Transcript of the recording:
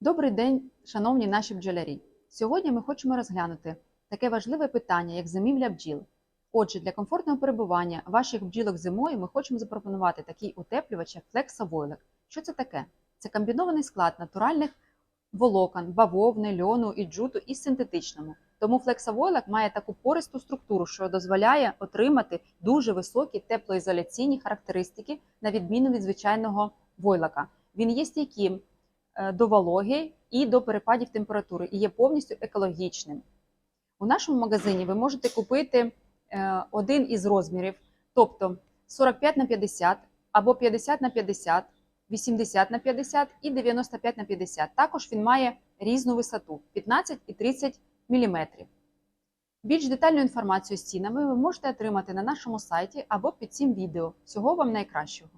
Добрий день, шановні наші бджолярі. Сьогодні ми хочемо розглянути таке важливе питання, як зимівля бджіл. Отже, для комфортного перебування ваших бджілок зимою ми хочемо запропонувати такий утеплювач, як флексавойлик. Що це таке? Це комбінований склад натуральних волокон, бавовни, льону і джуту і синтетичному. Тому флексавойлик має таку пористу структуру, що дозволяє отримати дуже високі теплоізоляційні характеристики, на відміну від звичайного войлака. Він є стійким до вологи і до перепадів температури і є повністю екологічним. У нашому магазині ви можете купити е, один із розмірів, тобто 45 на 50 або 50 на 50, 80 на 50 і 95 на 50. Також він має різну висоту 15 і 30 мм. Більш детальну інформацію з цінами ви можете отримати на нашому сайті або під цим відео. Всього вам найкращого!